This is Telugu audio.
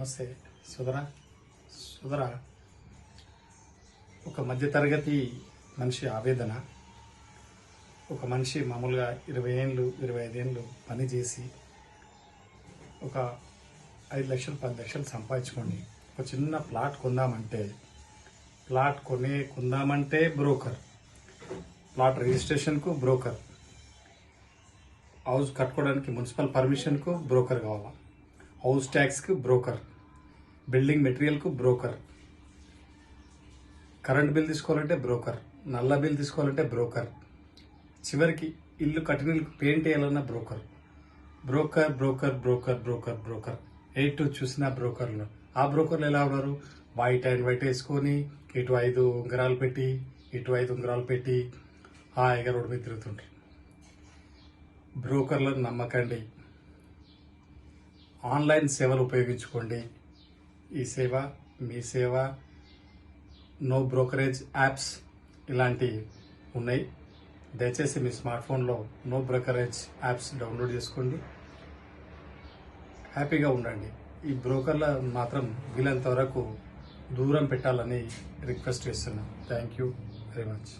నమస్తే. సుధరా సుధరా ఒక మధ్యతరగతి మనిషి ఆవేదన. ఒక మనిషి మామూలుగా ఇరవై ఏళ్ళు ఇరవై ఐదేళ్ళు పని చేసి ఒక ఐదు లక్షలు పది లక్షలు సంపాదించుకోండి. ఒక చిన్న ప్లాట్ కొందామంటే ప్లాట్ కొనే కొందామంటే బ్రోకర్. ప్లాట్ రిజిస్ట్రేషన్కు బ్రోకర్. హౌస్ కట్టుకోవడానికి మున్సిపల్ పర్మిషన్కు బ్రోకర్ కావాలి? హౌస్ ట్యాక్స్కి బ్రోకర్. బిల్డింగ్ మెటీరియల్కు బ్రోకర్. కరెంట్ బిల్ తీసుకోవాలంటే బ్రోకర్. నల్ల బిల్ తీసుకోవాలంటే బ్రోకర్. చివరికి ఇల్లు కట్టిన paint వేయాలన్నా broker. Broker broker broker broker broker. Eight to చూసిన బ్రోకర్లు. ఆ బ్రోకర్లు ఎలా ఉన్నారు? వైట్ అండ్ వైట్ వేసుకొని ఇటు ఐదు ఉంగరాలు పెట్టి ఇటు ఐదు ఉంగరాలు పెట్టి హాయిగా రోడ్డు మీద తిరుగుతుంటారు బ్రోకర్లను నమ్మకండి. ఆన్లైన్ సేవలు ఉపయోగించుకోండి. ఈ సేవ మీ సేవ నో బ్రోకరేజ్ యాప్స్ ఇలాంటివి ఉన్నాయి. దయచేసి మీ స్మార్ట్ ఫోన్లో నో బ్రోకరేజ్ యాప్స్ డౌన్లోడ్ చేసుకోండి. హ్యాపీగా ఉండండి. ఈ బ్రోకర్ల మాత్రం వీలంత వరకు దూరం పెట్టాలని రిక్వెస్ట్ చేస్తున్నాను థ్యాంక్ యూ వెరీ మచ్.